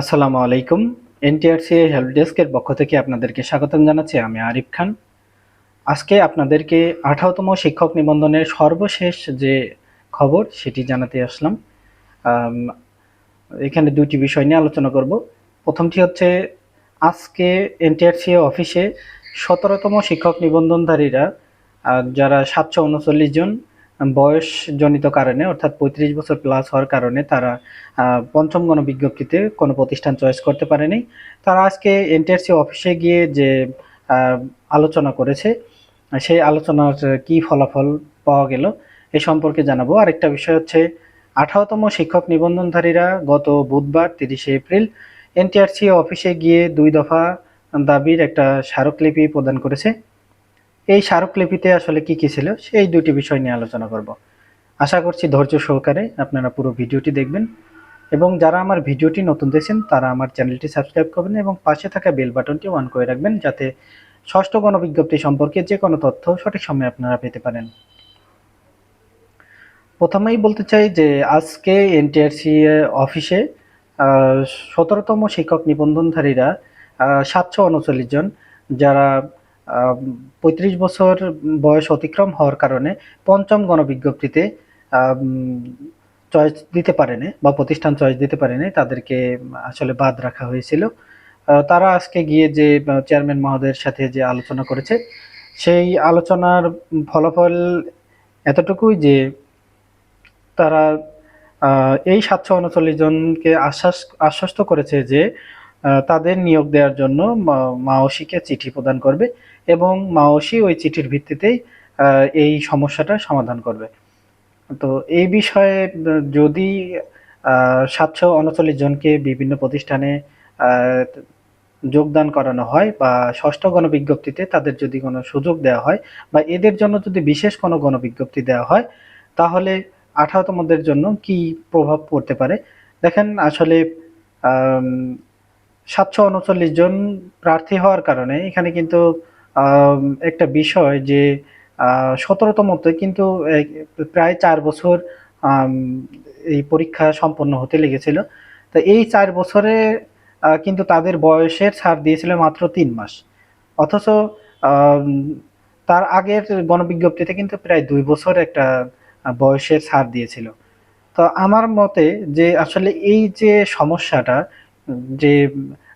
আসসালামু আলাইকুম। NTRC help ডেস্কের পক্ষ থেকে আপনাদেরকে স্বাগতম জানাচ্ছি, আমি আরিফ খান। আজকে আপনাদেরকে আঠারোতম শিক্ষক নিবন্ধনের সর্বশেষ যে খবর সেটি জানাতে আসলাম। এখানে দুটি বিষয় নিয়ে আলোচনা করব। প্রথমটি হচ্ছে, আজকে এনটিআরসি অফিসে সতেরোতম শিক্ষক নিবন্ধনধারীরা যারা সাতশো উনচল্লিশ জন বয়সজনিত কারণে, অর্থাৎ পঁয়ত্রিশ বছর প্লাস হওয়ার কারণে তারা পঞ্চম গণবিজ্ঞপ্তিতে কোনো প্রতিষ্ঠান চয়েস করতে পারেনি। তারা আজকে এনটিআরসি অফিসে গিয়ে যে আলোচনা করেছে, সেই আলোচনার কি ফলাফল পাওয়া গেল এ সম্পর্কে জানাব। আরেকটা বিষয় হচ্ছে, আঠারোতম শিক্ষক নিবন্ধনধারীরা গত বুধবার তিরিশে এপ্রিল এনটিআরসি অফিসে গিয়ে দুই দফা দাবির একটা স্মারকলিপি প্রদান করেছে। এই স্মারকলিপিতে আসলে কি কি ছিল সেই দুটি বিষয় নিয়ে আলোচনা করব। আশা করছি ধৈর্য সহকারে আপনারা পুরো ভিডিওটি দেখবেন এবং যারা আমার ভিডিওটি নতুন দেখছেন, তারা আমার চ্যানেলটি সাবস্ক্রাইব করবেন এবং পাশে থাকা বেল বাটনটি অন করে রাখবেন যাতে ষষ্ঠ গণবিজ্ঞপ্তি সম্পর্কে যে কোনো তথ্য সঠিক সময়ে আপনারা পেতে পারেন। প্রথমেই বলতে চাই যে আজকে এনটিআরসি অফিসে সতেরোতম শিক্ষক নিবন্ধনধারীরা সাতশো উনচল্লিশ জন, যারা পঁয়ত্রিশ বছর বয়স অতিক্রম হওয়ার কারণে পঞ্চম গণবিজ্ঞপ্তিতে চয়েস দিতে পারেনি বা প্রতিষ্ঠান চয়েস দিতে পারেনি, তাদেরকে আসলে বাদ রাখা হয়েছিল। তারা আজকে গিয়ে যে চেয়ারম্যান মহোদয়ের সাথে যে আলোচনা করেছে, সেই আলোচনার ফলাফল এতটুকুই যে, তারা এই সাতশো উনচল্লিশ জনকে আশ্বাস, আশ্বস্ত করেছে যে তাদের নিয়োগ দেওয়ার জন্য মাওসিকে চিঠি প্রদান করবে। এবং মাওসি ওই চিঠির ভিত্তিতেই এই সমস্যাটা সমাধান করবে। তো এই বিষয়ে, যদি সাতশো উনচল্লিশ জনকে বিভিন্ন প্রতিষ্ঠানে যোগদান করানো হয় বা ষষ্ঠ গণবিজ্ঞপ্তিতে তাদের যদি কোনো সুযোগ দেওয়া হয় বা এদের জন্য যদি বিশেষ কোনো গণবিজ্ঞপ্তি দেওয়া হয়, তাহলে আঠারোতমদের জন্য কি প্রভাব পড়তে পারে? দেখেন, আসলে সাতশো উনচল্লিশ জন প্রার্থী হওয়ার কারণে এখানে কিন্তু একটা বিষয় যে সতেরোতমতে কিন্তু প্রায় চার বছর এই পরীক্ষা সম্পন্ন হতে লেগেছিল। তো এই চার বছরে কিন্তু তাদের বয়সের ছাড় দিয়েছিল মাত্র তিন মাস। অথচ তার আগের গণবিজ্ঞপ্তিতে কিন্তু প্রায় দুই বছর একটা বয়সের ছাড় দিয়েছিল। তো আমার মতে যে, আসলে এই যে সমস্যাটা, যে,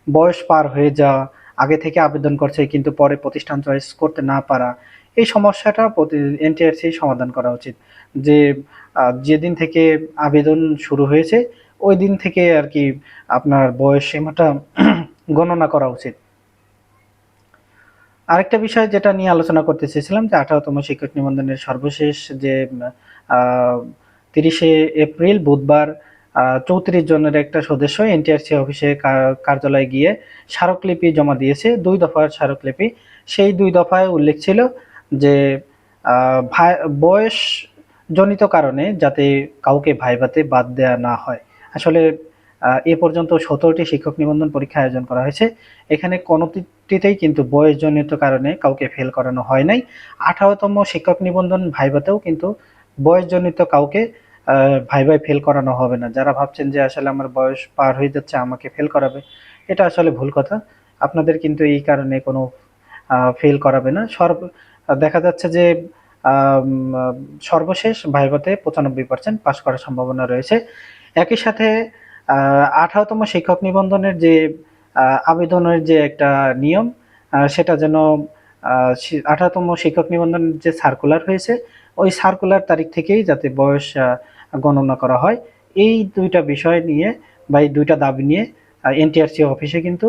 বয়স পার হয়ে যাওয়া আগে থেকে আবেদন করছে, কিন্তু পরে প্রতিষ্ঠান চয়েস করতে না পারা, এই সমস্যাটা এনটিআরসি সমাধান করা উচিত। যে যেদিন থেকে আবেদন শুরু হয়েছে, ওই দিন থেকে আর কি আপনার বয়স সীমাটা গণনা করা উচিত। আরেকটা বিষয় যেটা নিয়ে আলোচনা করতে চেয়েছিলাম, যে আঠারোতম শিক্ষক নিবন্ধনের সর্বশেষ যে তিরিশে এপ্রিল, বুধবার চৌত্রিশ জনের একটা সদস্য এনটিআরসি অফিসে কার্যালয়ে গিয়ে স্মারকলিপি জমা দিয়েছে। দুই দফার স্মারকলিপি। সেই দুই দফায় উল্লেখ ছিল যে বয়স জনিত কারণে যাতে কাউকে ভাইভাতে বাদ দেওয়া না হয়। আসলে এ পর্যন্ত সতেরোটি শিক্ষক নিবন্ধন পরীক্ষা আয়োজন করা হয়েছে। এখানে কোনোটিতেই কিন্তু বয়সজনিত কারণে কাউকে ফেল করানো হয় নাই। আঠারোতম শিক্ষক নিবন্ধন ভাইভাতেও কিন্তু বয়সজনিত কাউকে আহ, ভাইভাই ফেল করানো হবে না। যারা ভাবছেন যে আসলে আমার বয়স পার হয়ে যাচ্ছে আমাকে ফেল করাবে এটা আসলে ভুল কথা। আপনাদের কিন্তু এই কারণে কোনো ফেল করাবে না। সর্ব দেখা যাচ্ছে যে সর্বশেষ ভাইভাতে পঁচানব্বই পার্সেন্ট পাস করার সম্ভাবনা রয়েছে। একই সাথে আঠারোতম শিক্ষক নিবন্ধনের যে আবেদনের যে একটা নিয়ম সেটা যেন আঠারোতম শিক্ষক নিবন্ধনের যে সার্কুলার হয়েছে ওই সার্কুলার তারিখ থেকেই যাতে বয়স গণনা করা হয়। এই দুইটা বিষয় নিয়ে বা এই দুইটা দাবি নিয়ে এনটিআরসি অফিসে কিন্তু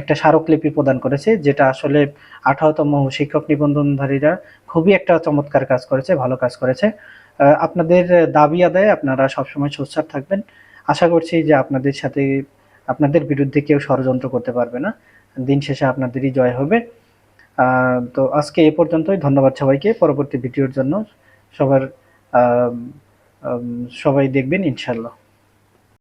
একটা স্মারকলিপি প্রদান করেছে, যেটা আসলে আঠারোতম শিক্ষক নিবন্ধনধারীরা খুবই একটা চমৎকার কাজ করেছে, ভালো কাজ করেছে। আপনাদের দাবি আদায়ে আপনারা সবসময় সোচ্চার থাকবেন। আশা করছি যে আপনাদের সাথে, আপনাদের বিরুদ্ধে কেউ ষড়যন্ত্র করতে পারবে না। দিন শেষে আপনাদেরই জয় হবে। তো আজকে এ পর্যন্তই। ধন্যবাদ সবাইকে। পরবর্তী ভিডিওর জন্য সবার সবাই দেখবেন ইনশাল্লাহ